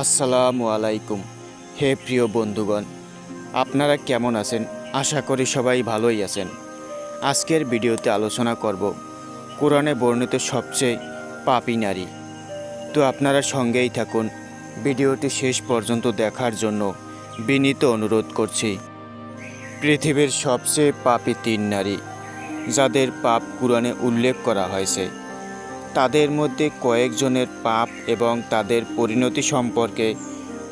আসসালামু আলাইকুম। হে প্রিয় বন্ধুগণ, আপনারা কেমন আছেন? আশা করি সবাই ভালোই আছেন। আজকের ভিডিওতে আলোচনা করব কোরআনে বর্ণিত সবচেয়ে পাপী নারী। তো আপনারা সঙ্গেই থাকুন। ভিডিওটি শেষ পর্যন্ত দেখার জন্য বিনীত অনুরোধ করছি। পৃথিবীর সবচেয়ে পাপী তিন নারী, যাদের পাপ কোরআনে উল্লেখ করা হয়েছে। তাদের মধ্যে কয়েকজনের পাপ এবং তাদের পরিণতি সম্পর্কে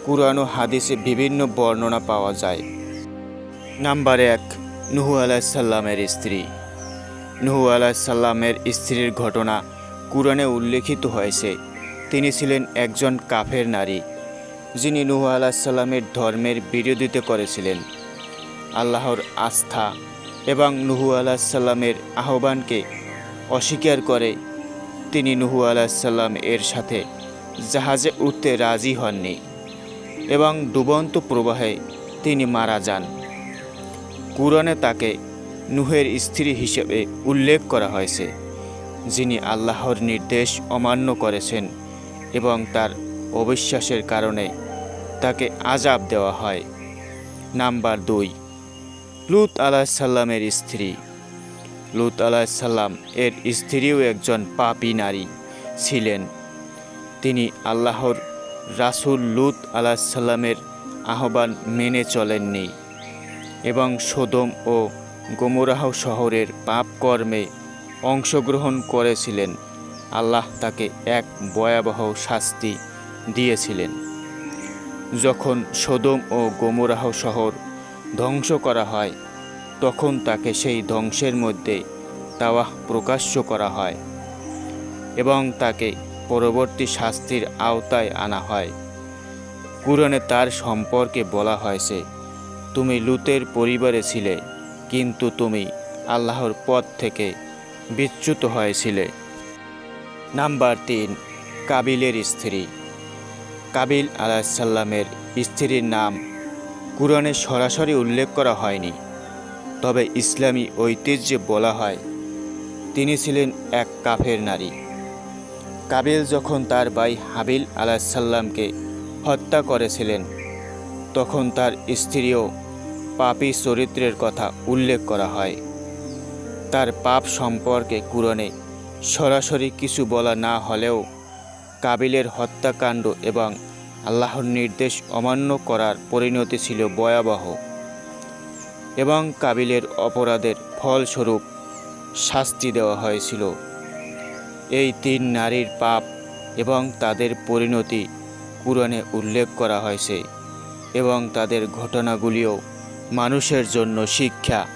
কুরআন ও হাদিসে বিভিন্ন বর্ণনা পাওয়া যায়। নাম্বার এক, নুহু আলাহিসাল্লামের স্ত্রী। নুহু আলাহিসাল্লামের স্ত্রীর ঘটনা কুরআনে উল্লেখিত হয়েছে। তিনি ছিলেন একজন কাফের নারী, যিনি নুহু আলাহিসাল্লামের ধর্মের বিরোধিতা করেছিলেন। আল্লাহর আস্থা এবং নুহু আলাহিসাল্লামের আহ্বানকে অস্বীকার করে তিনি নুহু আলাহিসাল্লাম এর সাথে জাহাজে উঠতে রাজি হননি এবং ডুবন্ত প্রবাহে তিনি মারা যান। কুরআনে তাকে নুহের স্ত্রী হিসেবে উল্লেখ করা হয়েছে, যিনি আল্লাহর নির্দেশ অমান্য করেছেন এবং তার অবিশ্বাসের কারণে তাকে আজাব দেওয়া হয়। নাম্বার দুই, লুত আলাহিসাল্লামের স্ত্রী। লুত আলাহিসাল্লাম এর স্ত্রীও একজন পাপী নারী ছিলেন। তিনি আল্লাহর রাসূল লুত আলাহিসাল্লামের আহ্বান মেনে চলেননি এবং সোদম ও গোমরাহ শহরের পাপ কর্মে অংশগ্রহণ করেছিলেন। আল্লাহ তাকে এক ভয়াবহ শাস্তি দিয়েছিলেন। যখন সোদম ও গোমরাহ শহর ধ্বংস করা হয় তখন তাকে সেই ধ্বংসের মধ্যে তাওয়াহ প্রকাশ্য করা হয় এবং তাকে পরবর্তী শাস্তির আওতায় আনা হয়। কুরআনে তার সম্পর্কে বলা হয়েছে, তুমি লুতের পরিবারে ছিলে, কিন্তু তুমি আল্লাহর পথ থেকে বিচ্যুত হয়েছিলে। নাম্বার তিন, কাবিলের স্ত্রী। কাবিল আলাহিসাল্লামের স্ত্রীর নাম কুরআনে সরাসরি উল্লেখ করা হয়নি। তবে ইসলামী ঐতিহ্যে বলা হয়, তিনি ছিলেন এক কাফের নারী। কাবিল যখন তার ভাই হাবিল আলাহিসাল্লামকে হত্যা করেছিলেন, তখন তার স্ত্রীও পাপী চরিত্রের কথা উল্লেখ করা হয়। তার পাপ সম্পর্কে কুরনে সরাসরি কিছু বলা না হলেও কাবিলের হত্যাকাণ্ড এবং আল্লাহর নির্দেশ অমান্য করার পরিণতি ছিল ভয়াবহ। এবং কাবিলের অপরাধের ফলস্বরূপ শাস্তি দেওয়া হয়েছিল। এই তিন নারীর পাপ এবং তাদের পরিণতি কুরআনে উল্লেখ করা হয়েছে এবং তাদের ঘটনাগুলিও মানুষের জন্য শিক্ষা